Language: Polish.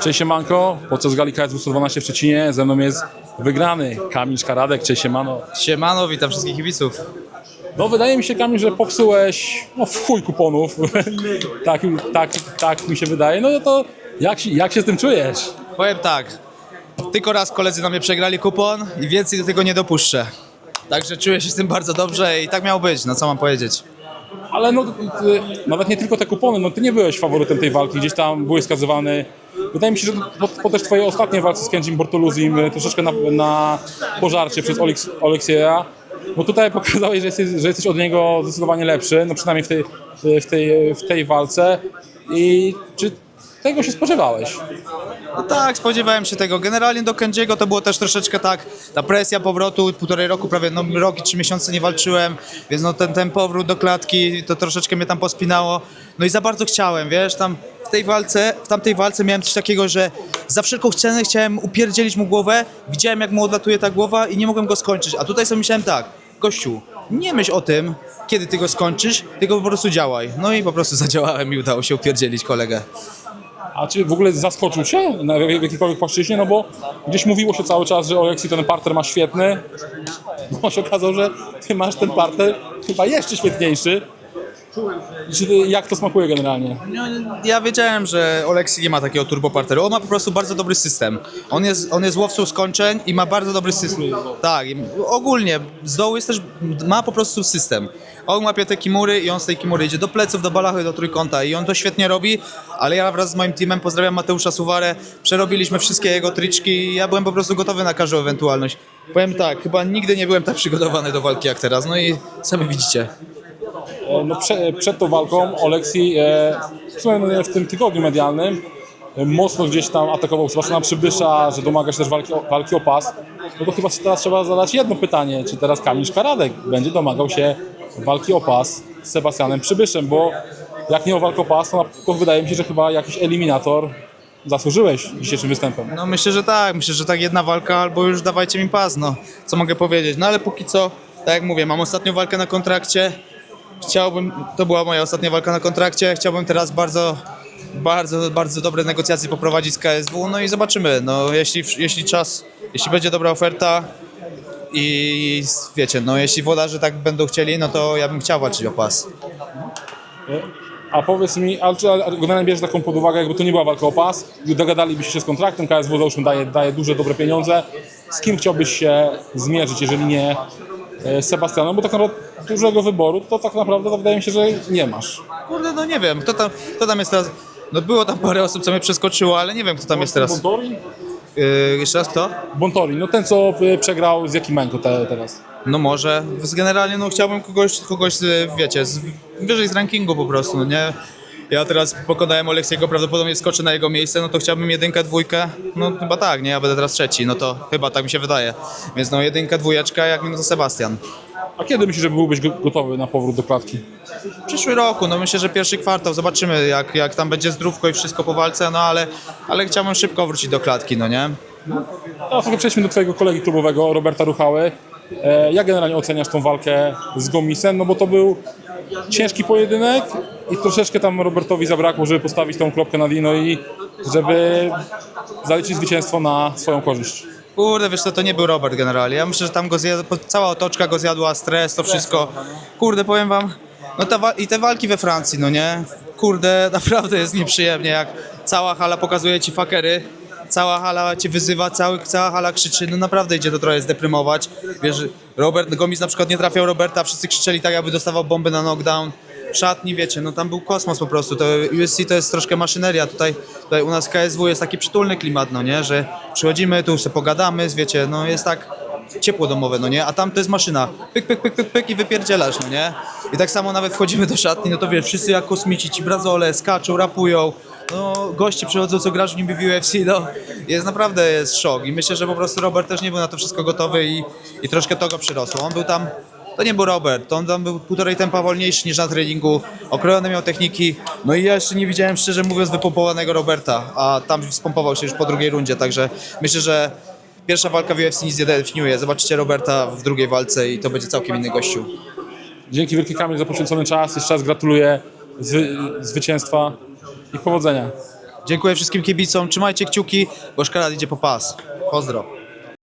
Cześć Siemanko, podczas gali KSW 112 w Szczecinie ze mną jest wygrany Kamil Szkaradek. Cześć Siemano. Siemano, witam wszystkich kibiców. No wydaje mi się Kamil, że popsułeś no w chuj kuponów. tak, tak, tak mi się wydaje. No to jak, się- jak się z tym czujesz? Powiem tak, tylko raz koledzy na mnie przegrali kupon i więcej do tego nie dopuszczę. Także czuję się z tym bardzo dobrze i tak miało być, no co mam powiedzieć. Ale no, ty, nawet nie tylko te kupony, no ty nie byłeś faworytem tej walki, gdzieś tam byłeś skazywany. Wydaje mi się, że po, po też twojej ostatniej walce z Kenjim Bortoluzim y, troszeczkę na, na pożarcie przez Olex, Oleksieja. No tutaj pokazałeś, że jesteś, że jesteś od niego zdecydowanie lepszy, no przynajmniej w tej, w tej, w tej walce. I czy tego się spodziewałeś? No tak, spodziewałem się tego. Generalnie do Kędziego to było też troszeczkę tak, ta presja powrotu, półtorej roku, prawie no, rok i trzy miesiące nie walczyłem, więc no ten, ten powrót do klatki to troszeczkę mnie tam pospinało. No i za bardzo chciałem, wiesz, tam w tej walce, w tamtej walce miałem coś takiego, że za wszelką cenę chciałem upierdzielić mu głowę, widziałem jak mu odlatuje ta głowa i nie mogłem go skończyć. A tutaj sobie myślałem tak, gościu, nie myśl o tym, kiedy ty go skończysz, tylko po prostu działaj. No i po prostu zadziałałem i udało się upierdzielić kolegę. A czy w ogóle zaskoczył cię na jakiejkolwiek płaszczyźnie? No bo gdzieś mówiło się cały czas, że Oleksij ten parter ma świetny. No się okazało, że ty masz ten parter chyba jeszcze świetniejszy. Czy, ty- jak to smakuje generalnie? No, ja wiedziałem, że Oleksy nie ma takiego turboparteru. On ma po prostu bardzo dobry system. On jest, on jest łowcą skończeń i ma bardzo dobry system. Tak, i ogólnie z dołu jest też, ma po prostu system. On łapie te kimury i on z tej kimury idzie do pleców, do balachy, do trójkąta i on to świetnie robi, ale ja wraz z moim teamem, pozdrawiam Mateusza Suwarę, przerobiliśmy wszystkie jego tryczki i ja byłem po prostu gotowy na każdą ewentualność. Powiem tak, chyba nigdy nie byłem tak przygotowany do walki jak teraz, no i sami widzicie. E, No, prze, przed tą walką Oleksij e, w, w tym tygodniu medialnym e, mocno gdzieś tam atakował Sebastiana Przybysza, że domaga się też walki walki o pas. No to chyba teraz trzeba zadać jedno pytanie, czy teraz Kamil Szkaradek będzie domagał się walki o pas z Sebastianem Przybyszem, bo jak nie o walkę o pas, to, to wydaje mi się, że chyba jakiś eliminator zasłużyłeś dzisiejszym występem. No myślę, że tak, myślę, że tak jedna walka albo już dawajcie mi pas, no co mogę powiedzieć, no ale póki co, tak jak mówię, mam ostatnią walkę na kontrakcie, chciałbym, to była moja ostatnia walka na kontrakcie, chciałbym teraz bardzo, bardzo, bardzo dobre negocjacje poprowadzić z KSW, no i zobaczymy, no jeśli, jeśli czas, jeśli będzie dobra oferta i wiecie, no jeśli włodarze tak będą chcieli, no to ja bym chciał walczyć o pas. A powiedz mi, ale czy generalnie bierzesz taką pod uwagę, jakby to nie była walka o pas, dogadalibyście się z kontraktem, KSW załóżmy daje, daje duże, dobre pieniądze, z kim chciałbyś się zmierzyć, jeżeli nie Sebastianem, bo tak naprawdę dużego wyboru to tak naprawdę to wydaje mi się, że nie masz. Kurde, no nie wiem, kto tam, kto tam jest teraz, no było tam parę osób, co mnie przeskoczyło, ale nie wiem, kto tam jest teraz. Bontori? Yy, jeszcze raz kto? Bontori, no ten co e, przegrał z Jakimenko te, teraz. No może. Generalnie no chciałbym kogoś, kogoś z, wiecie, z, wyżej z rankingu po prostu, no nie? Ja teraz pokonałem Oleksiego, prawdopodobnie skoczę na jego miejsce, no to chciałbym jedynkę, dwójkę, no chyba tak, nie? Ja będę teraz trzeci, no to chyba tak mi się wydaje. Więc no jedynka, dwójeczka, jak no to Sebastian. A kiedy myślisz, że byłbyś go- gotowy na powrót do klatki? W przyszły roku, no myślę, że pierwszy kwartał, zobaczymy jak, jak tam będzie zdrówko i wszystko po walce, no ale, ale chciałbym szybko wrócić do klatki, no nie? Teraz trochę przejdźmy do twojego kolegi klubowego, Roberta Ruchały. E, Jak generalnie oceniasz tą walkę z Gomisem? No bo to był ciężki pojedynek i troszeczkę tam Robertowi zabrakło, żeby postawić tą kropkę na dino i żeby zaliczyć zwycięstwo na swoją korzyść. Kurde, wiesz co, to nie był Robert generalnie. Ja myślę, że tam go zjadł, cała otoczka go zjadła, stres, to wszystko. Kurde, powiem wam, no ta i te walki we Francji, no nie? Kurde, naprawdę jest nieprzyjemnie, jak cała hala pokazuje ci fakery, cała hala cię wyzywa, cały, cała hala krzyczy, no naprawdę idzie to trochę zdeprymować. Wiesz, Robert Gomis na przykład nie trafiał Roberta, wszyscy krzyczeli tak, jakby dostawał bombę na knockdown. Szatni, wiecie, no tam był kosmos po prostu. To USC to jest troszkę maszyneria. Tutaj, tutaj u nas KSW jest taki przytulny klimat, no nie? Że przychodzimy, tu sobie pogadamy, wiecie, no jest tak ciepło domowe, no nie? A tam to jest maszyna. Pyk, pyk, pyk, pyk, pyk i wypierdzielasz, no nie? I tak samo nawet wchodzimy do szatni, no to wiesz, wszyscy jak kosmici, ci brazole, skaczą, rapują. No, goście przychodzą, co grasz w nim w UFC, no. Jest naprawdę jest szok. I myślę, że po prostu Robert też nie był na to wszystko gotowy i, i troszkę to go przyrosło. On był tam to nie był Robert, to on tam był półtorej tempa wolniejszy niż na treningu, okrojone miał techniki, no i ja jeszcze nie widziałem szczerze mówiąc wypompowanego Roberta, a tam spompował się już po drugiej rundzie, także myślę, że pierwsza walka w UFC nic nie definiuje, zobaczycie Roberta w drugiej walce i to będzie całkiem inny gościu. Dzięki wielkie Kamil za poświęcony czas. Jeszcze raz gratuluję zwy, zwycięstwa i powodzenia. Dziękuję wszystkim kibicom, trzymajcie kciuki, bo Szkarat idzie po pas. Pozdro.